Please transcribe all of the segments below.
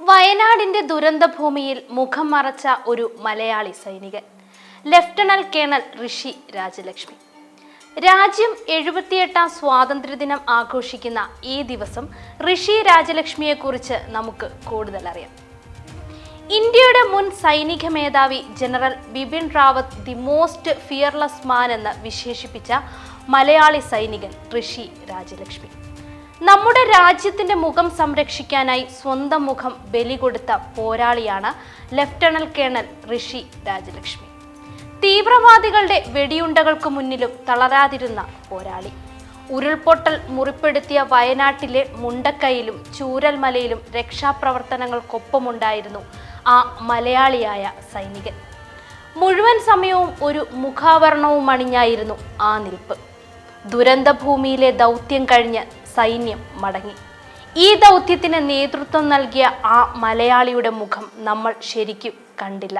വയനാടിന്റെ ദുരന്തഭൂമിയിൽ മുഖം മറച്ച ഒരു മലയാളി സൈനികൻ ലഫ്റ്റനന്റ് കേണൽ ഋഷി രാജലക്ഷ്മി. രാജ്യം എഴുപത്തിയെട്ടാം സ്വാതന്ത്ര്യദിനം ആഘോഷിക്കുന്ന ഈ ദിവസം ഋഷി രാജലക്ഷ്മിയെ കുറിച്ച് നമുക്ക് കൂടുതൽ അറിയാം. ഇന്ത്യയുടെ മുൻ സൈനിക മേധാവി general Bipin Rawat the most fearless man എന്ന് വിശേഷിപ്പിച്ച മലയാളി സൈനികൻ ഋഷി രാജലക്ഷ്മി. നമ്മുടെ രാജ്യത്തിന്റെ മുഖം സംരക്ഷിക്കാനായി സ്വന്തം മുഖം ബലി കൊടുത്ത പോരാളിയാണ് ലഫ്റ്റനന്റ് കേണൽ ഋഷി രാജലക്ഷ്മി. തീവ്രവാദികളുടെ വെടിയുണ്ടകൾക്ക് മുന്നിലും തളരാതിരുന്ന പോരാളി. ഉരുൾപൊട്ടൽ മുറിപ്പെടുത്തിയ വയനാട്ടിലെ മുണ്ടക്കൈയിലും ചൂരൽമലയിലും രക്ഷാപ്രവർത്തനങ്ങൾക്കൊപ്പമുണ്ടായിരുന്നു ആ മലയാളിയായ സൈനികൻ. മുഴുവൻ സമയവും ഒരു മുഖാവരണവും അണിഞ്ഞായിരുന്നു ആ നിൽപ്പ്. ദുരന്തഭൂമിയിലെ ദൗത്യം കഴിഞ്ഞ് സൈന്യം മടങ്ങി. ഈ ദൗത്യത്തിന് നേതൃത്വം നൽകിയ ആ മലയാളിയുടെ മുഖം നമ്മൾ ശരിക്കും കണ്ടില്ല.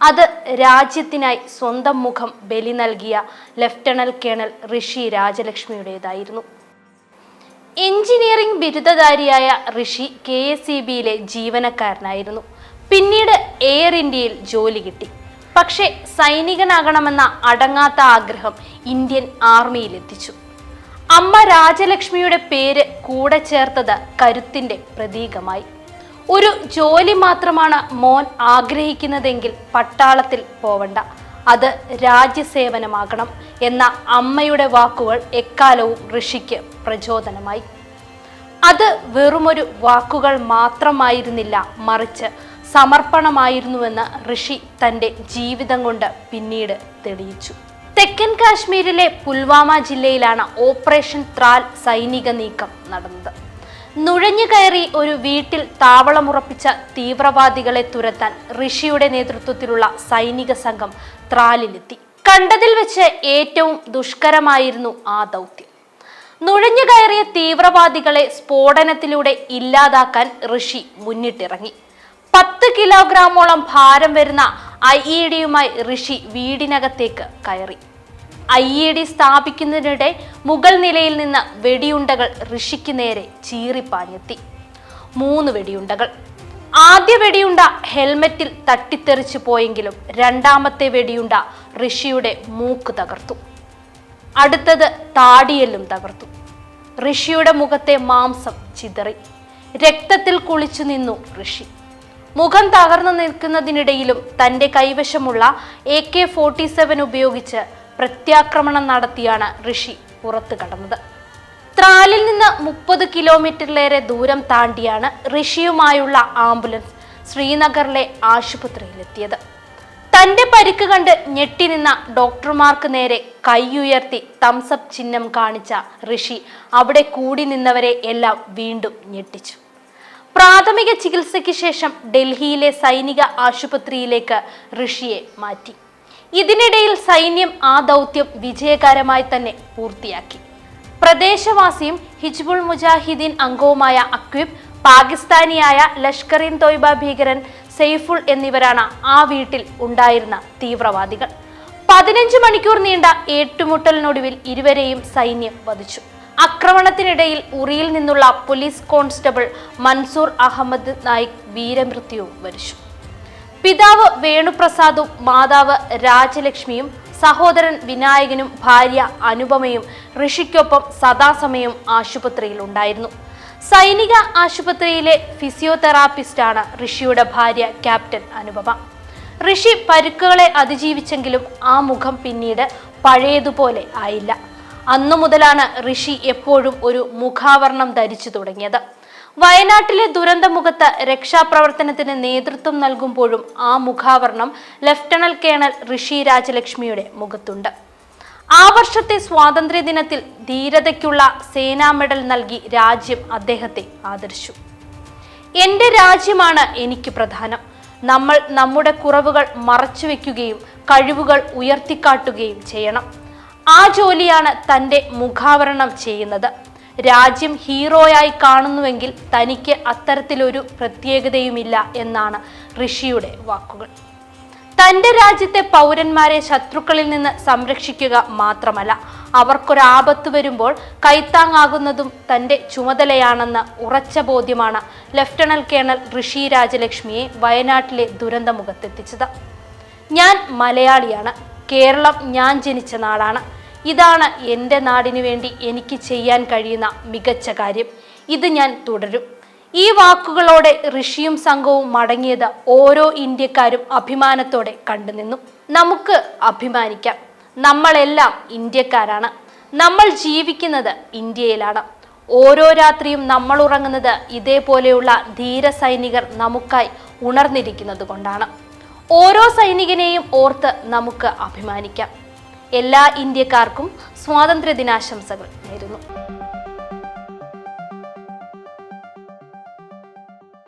അത് രാജ്യത്തിനായി സ്വന്തം മുഖം ബലി നൽകിയ ലഫ്റ്റനന്റ് കേണൽ ഋഷി രാജലക്ഷ്മിയുടേതായിരുന്നു. എഞ്ചിനീയറിംഗ് ബിരുദധാരിയായ ഋഷി കെ എസ് ഇ ബിയിലെ ജീവനക്കാരനായിരുന്നു. പിന്നീട് എയർ ഇന്ത്യയിൽ ജോലി കിട്ടി. പക്ഷേ സൈനികനാകണമെന്ന അടങ്ങാത്ത ആഗ്രഹം ഇന്ത്യൻ ആർമിയിൽ എത്തിച്ചു അമ്മ രാജലക്ഷ്മിയുടെ പേര് കൂടെ ചേർത്തത് കരുത്തിന്റെ പ്രതീകമായി. ഒരു ജോലി മാത്രമാണ് മോൻ ആഗ്രഹിക്കുന്നതെങ്കിൽ പട്ടാളത്തിൽ പോവണ്ട. അത് രാജ്യസേവനമാകണം എന്ന അമ്മയുടെ വാക്കുകൾ എക്കാലവും ഋഷിക്ക് പ്രചോദനമായി. അത് വെറുമൊരു വാക്കുകൾ മാത്രമായിരുന്നില്ല മറിച്ച് സമർപ്പണമായിരുന്നുവെന്ന് ഋഷി തന്റെ ജീവിതം കൊണ്ട് പിന്നീട് തെളിയിച്ചു. തെക്കൻ കാശ്മീരിലെ പുൽവാമ ജില്ലയിലാണ് ഓപ്പറേഷൻ ത്രാൽ സൈനിക നീക്കം നടന്നത്. നുഴഞ്ഞു കയറി ഒരു വീട്ടിൽ താവളമുറപ്പിച്ച തീവ്രവാദികളെ തുരത്താൻ ഋഷിയുടെ നേതൃത്വത്തിലുള്ള സൈനിക സംഘം ത്രാലിലെത്തി. കണ്ടതിൽ വെച്ച് ഏറ്റവും ദുഷ്കരമായിരുന്നു ആ ദൗത്യം. നുഴഞ്ഞു കയറിയ തീവ്രവാദികളെ സ്ഫോടനത്തിലൂടെ ഇല്ലാതാക്കാൻ ഋഷി മുന്നിട്ടിറങ്ങി. പത്ത് കിലോഗ്രാമോളം ഭാരം വരുന്ന ഐ ഇ ഡിയുമായി ഋഷി വീടിനകത്തേക്ക് കയറി. ഐ ഇ ഡി സ്ഥാപിക്കുന്നതിനിടെ മുഗൾ നിലയിൽ നിന്ന് വെടിയുണ്ടകൾ ഋഷിക്ക് നേരെ ചീറിപ്പാഞ്ഞെത്തി. മൂന്ന് വെടിയുണ്ടകൾ. ആദ്യ വെടിയുണ്ട ഹെൽമെറ്റിൽ തട്ടിത്തെറിച്ചു പോയെങ്കിലും രണ്ടാമത്തെ വെടിയുണ്ട ഋഷിയുടെ മൂക്ക് തകർത്തു. അടുത്തത് താടിയെല്ലും തകർത്തു. ഋഷിയുടെ മുഖത്തെ മാംസം ചിതറി. രക്തത്തിൽ കുളിച്ചു നിന്നു ഋഷി. മുഖം തകർന്നു നിൽക്കുന്നതിനിടയിലും തന്റെ കൈവശമുള്ള എ കെ ഫോർട്ടി സെവൻ ഉപയോഗിച്ച് പ്രത്യാക്രമണം നടത്തിയാണ് ഋഷി പുറത്തു കടന്നത്. ത്രാലിൽ നിന്ന് മുപ്പത് കിലോമീറ്ററിലേറെ ദൂരം താണ്ടിയാണ് ഋഷിയുമായുള്ള ആംബുലൻസ് ശ്രീനഗറിലെ ആശുപത്രിയിലെത്തിയത്. തന്റെ പരിക്ക് കണ്ട് ഞെട്ടി നിന്ന ഡോക്ടർമാർക്ക് നേരെ കൈയുയർത്തി തംസപ്പ് ചിഹ്നം കാണിച്ച ഋഷി അവിടെ കൂടി നിന്നവരെ എല്ലാം വീണ്ടും ഞെട്ടിച്ചു. പ്രാഥമിക ചികിത്സയ്ക്ക് ശേഷം ഡൽഹിയിലെ സൈനിക ആശുപത്രിയിലേക്ക് ഋഷിയെ മാറ്റി. ഇതിനിടയിൽ സൈന്യം ആ ദൗത്യം വിജയകരമായി തന്നെ പൂർത്തിയാക്കി. പ്രദേശവാസിയും ഹിജ്ബുൾ മുജാഹിദ്ദീൻ അംഗവുമായ അക്വിബ് പാകിസ്ഥാനിയായ ലഷ്കർ ഇൻ തോയ്ബ ഭീകരൻ സെയ്ഫുൾ എന്നിവരാണ് ആ വീട്ടിൽ ഉണ്ടായിരുന്ന തീവ്രവാദികൾ. പതിനഞ്ച് മണിക്കൂർ നീണ്ട ഏറ്റുമുട്ടലിനൊടുവിൽ ഇരുവരെയും സൈന്യം വധിച്ചു. ആക്രമണത്തിനിടയിൽ ഉറിയിൽ നിന്നുള്ള പോലീസ് കോൺസ്റ്റബിൾ മൻസൂർ അഹമ്മദ് നായിക് വീരമൃത്യുവും വരിച്ചു. പിതാവ് വേണുപ്രസാദും മാതാവ് രാജലക്ഷ്മിയും സഹോദരൻ വിനായകനും ഭാര്യ അനുപമയും ഋഷിക്കൊപ്പം സദാസമയം ആശുപത്രിയിൽ ഉണ്ടായിരുന്നു. സൈനിക ആശുപത്രിയിലെ ഫിസിയോതെറാപ്പിസ്റ്റാണ് ഋഷിയുടെ ഭാര്യ ക്യാപ്റ്റൻ അനുപമ. ഋഷി പരുക്കുകളെ അതിജീവിച്ചെങ്കിലും ആ മുഖം പിന്നീട് പഴയതുപോലെ ആയില്ല. അന്നു മുതലാണ് ഋഷി എപ്പോഴും ഒരു മുഖാവരണം ധരിച്ചു തുടങ്ങിയത്. വയനാട്ടിലെ ദുരന്തമുഖത്ത് രക്ഷാപ്രവർത്തനത്തിന് നേതൃത്വം നൽകുമ്പോഴും ആ മുഖാവരണം ലഫ്റ്റനന്റ് കേണൽ ഋഷി രാജലക്ഷ്മിയുടെ മുഖത്തുണ്ട്. ആ വർഷത്തെ സ്വാതന്ത്ര്യ ദിനത്തിൽ ധീരതയ്ക്കുള്ള സേനാ മെഡൽ നൽകി രാജ്യം അദ്ദേഹത്തെ ആദരിച്ചു. എന്റെ രാജ്യമാണ് എനിക്ക് പ്രധാനം. നമ്മൾ നമ്മുടെ കുറവുകൾ മറച്ചുവെക്കുകയും കഴിവുകൾ ഉയർത്തിക്കാട്ടുകയും ചെയ്യണം. ആ ജോലിയാണ് തന്റെ മുഖാവരണം ചെയ്യുന്നത്. രാജ്യം ഹീറോയായി കാണുന്നുവെങ്കിൽ തനിക്ക് അത്തരത്തിലൊരു പ്രത്യേകതയുമില്ല എന്നാണ് ഋഷിയുടെ വാക്കുകൾ. തന്റെ രാജ്യത്തെ പൗരന്മാരെ ശത്രുക്കളിൽ നിന്ന് സംരക്ഷിക്കുക മാത്രമല്ല അവർക്കൊരാപത്ത് വരുമ്പോൾ കൈത്താങ്ങാകുന്നതും തന്റെ ചുമതലയാണെന്ന ഉറച്ച ബോധ്യമാണ് ലഫ്റ്റനന്റ് കേണൽ ഋഷി രാജലക്ഷ്മിയെ വയനാട്ടിലെ ദുരന്തമുഖത്തെത്തിച്ചത്. ഞാൻ മലയാളിയാണ്. കേരളം ഞാൻ ജനിച്ച നാടാണ്. ഇതാണ് എന്റെ നാടിനു വേണ്ടി എനിക്ക് ചെയ്യാൻ കഴിയുന്ന മികച്ച കാര്യം. ഇത് ഞാൻ തുടരും. ഈ വാക്കുകളോടെ ഋഷിയും സംഘവും മടങ്ങിയത് ഓരോ ഇന്ത്യക്കാരും അഭിമാനത്തോടെ കണ്ടുനിന്നു നമുക്ക് അഭിമാനിക്കാം. നമ്മളെല്ലാം ഇന്ത്യക്കാരാണ്. നമ്മൾ ജീവിക്കുന്നത് ഇന്ത്യയിലാണ്. ഓരോ രാത്രിയും നമ്മൾ ഉറങ്ങുന്നത് ഇതേപോലെയുള്ള ധീര സൈനികർ നമുക്കായി ഉണർന്നിരിക്കുന്നത് കൊണ്ടാണ് ഓരോ സൈനികനെയും ഓർത്ത് നമുക്ക് അഭിമാനിക്കാം. എല്ലാ ഇന്ത്യക്കാർക്കും സ്വാതന്ത്ര്യ ദിനാശംസകൾ നേരുന്നു.